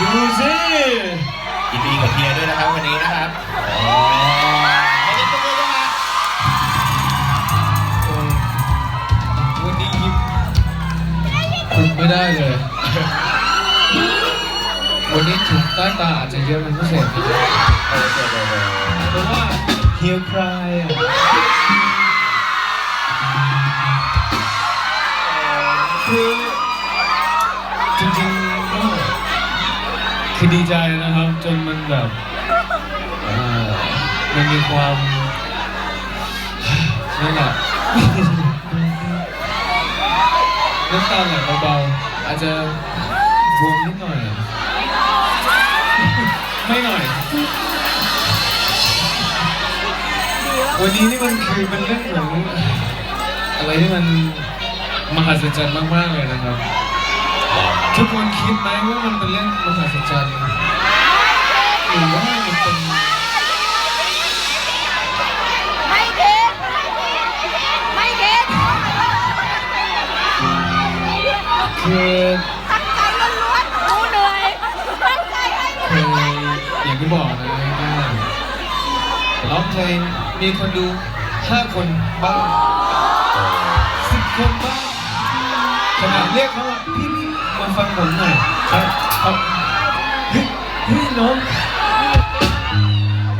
ดูสิยินดีกับเฮียด้วยนะครับวันนี้นะครับวันนี้ยิ้มคุมไม่ได้เลย วันนี้ถุงใต้ตาอาจจะเยอะเป็นพิเศษเพราะว่าเฮียคลอะ ดีใจนะครับ จนมันแบบมันมีความนั่นแหละน้ำตาไหลเบาๆอาจจะบวมนิดหน่อย ไม่หน่อย วันนี้นี่มันคือเป็นเรื่องของอะไรที่มันมหัศจรรย์มากๆเลยนะครับ ทุกคนคิดไหมว่ามันเป็นเรื่องมหัศจรรย์หรือว่ามันเป็นไม่คิดไม่คิดคือตั้งใจล้วนๆกูเหนื่อยตั้งใจให้คืออย่างที่บอกนะร้องเพลงมีคนดูห้าคนบ้างสิบคนบ้างขนาดเรียกเขาว่าพี่ มาฟังผมหน่อยครับครับเฮ้ยเฮ้ยน้อง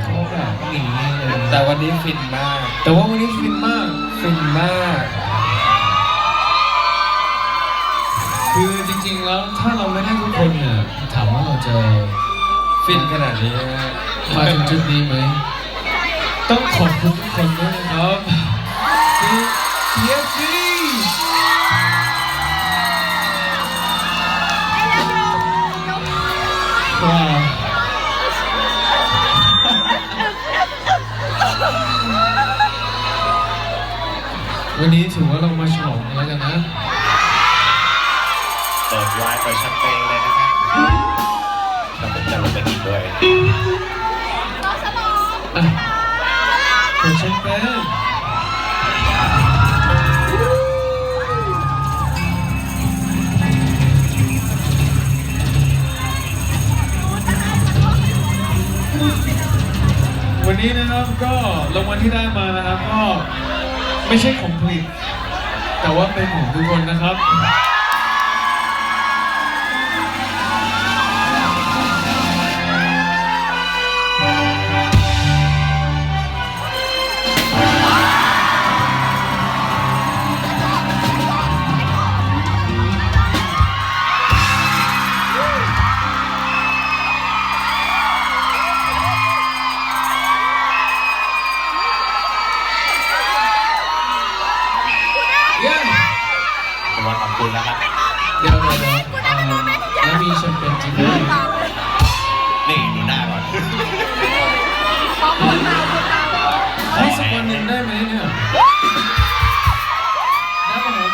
เขาแบบหนีเลยแต่วันนี้ฟินมาก แต่ว่าวันนี้ฟินมาก ฟินมาก คือจริงๆแล้วถ้าเราไม่ได้ทุกคนเนี่ยถามว่าเราจะฟินขนาดนี้นะมาถึงจุดนี้ไหม ต้องขอบคุณทุกคนด้วยนะครับที่เทียซีว้ วันนี้ถือว่าเรามาฉลองกันแล้วกันนะ เปิดไวน์เปิดแชมเปญเลยนะครับแล้วผมจะลงไปกินด้วยอะเปิดแชมเปญวันนี้นะครับก็รางวัลที่ได้มานะครับก็ ไม่ใช่ของผลิตแต่ว่าเป็นของทุกคนนะครับ อบคุณนะครับเดี๋ยวเดี๋ยวเดี๋ยวเอ่อแล้วมีแชมเปญจริงด้วยนี่ดูหน้าก่อนให้สักวันหนึ่งได้ไหมเนี่ยได้ปะครับ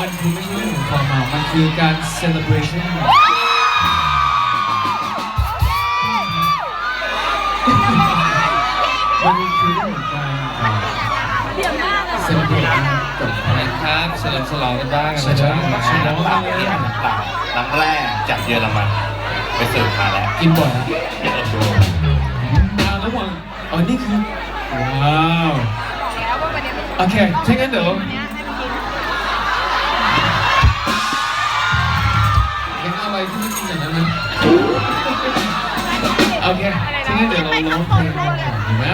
มันคือไม่ใช่เรื่องของความเมามันคือการ celebration มันคือเรื่องของการเอ่อ เดี๋ยวมากเลย celebration กับนะ ครับเฉลิมฉลองกันบ้างเฉลิมฉลองน้ำเปล่าที่อ่านน้ำเปล่าน้ำแร่จากเยอรมันไปเสิร์ฟมาแล้วกินบ่อยนะเดี๋ยวเราดูมาระหว่างอ๋อนี่คือว้าวแล้วว่าวันนี้มันโอเคถ้างั้นเดี๋ยววันนี้ให้มันกินเพลงอะไรที่ไม่กินอย่างนั้นนะโอเคถ้างั้นเดี๋ยวเราร้องเพลงกันก่อนดีไหม